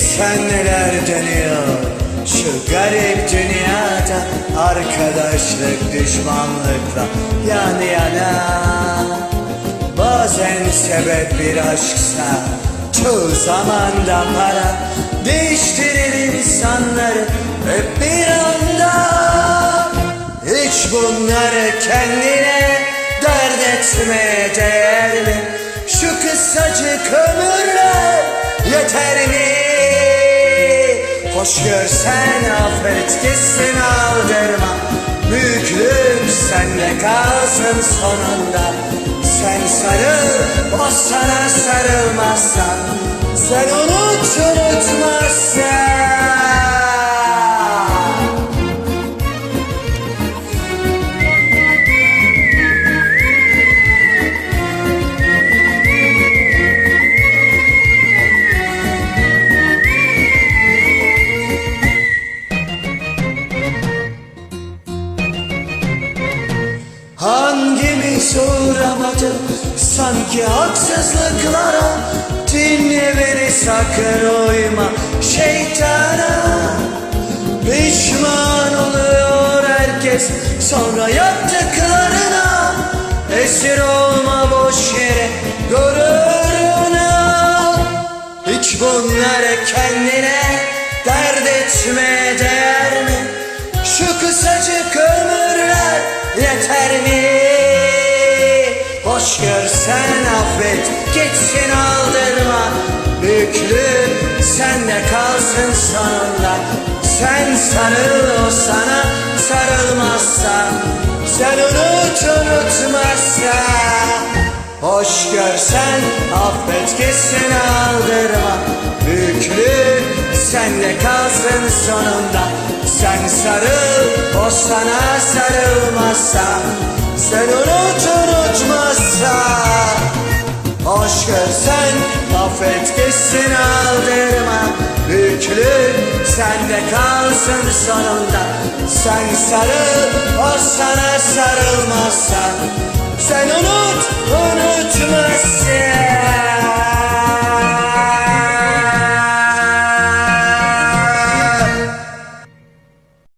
Şeytan neler dönüyor Şu garip dünyada Arkadaşlık düşmanlıkla Yan yana Bazen sebep bir aşksa Çoğu zaman da para Değiştirir insanları Hep bir anda Hiç bunları kendine Dert etmeye değer mi? Şu kısacık ömürler Yeter mi? Hoş görsen affet gitsin aldırma Büyüklük sende kalsın sonunda. Sen sarıl o sana sarılmazsa Sen unut Hangimiz uğramadı sanki haksızlıklara Dinle beni sakın uyma şeytana Pişman oluyor herkes sonra yaptıklarına Esir olma boş yere gururuna Hiç bunları kendine dert etmeye değer mi? Şu kısacık ömürler yeter mi? Hoş görsen affet. Gitsin aldırma. Büyüklük sende kalsın sonunda. Sen sarıl o sana sarılmazsa. Sen unut unutmazsa. Hoş görsen affet gitsin aldırma. Büyüklük sende kalsın sonunda. Sen sarıl o sana sarılmazsa. Sen unut unutmazsa Hoş görsen affet gitsin aldırma Büyüklük sende kalsın sonunda. Sen sarıl o sana sarılmazsa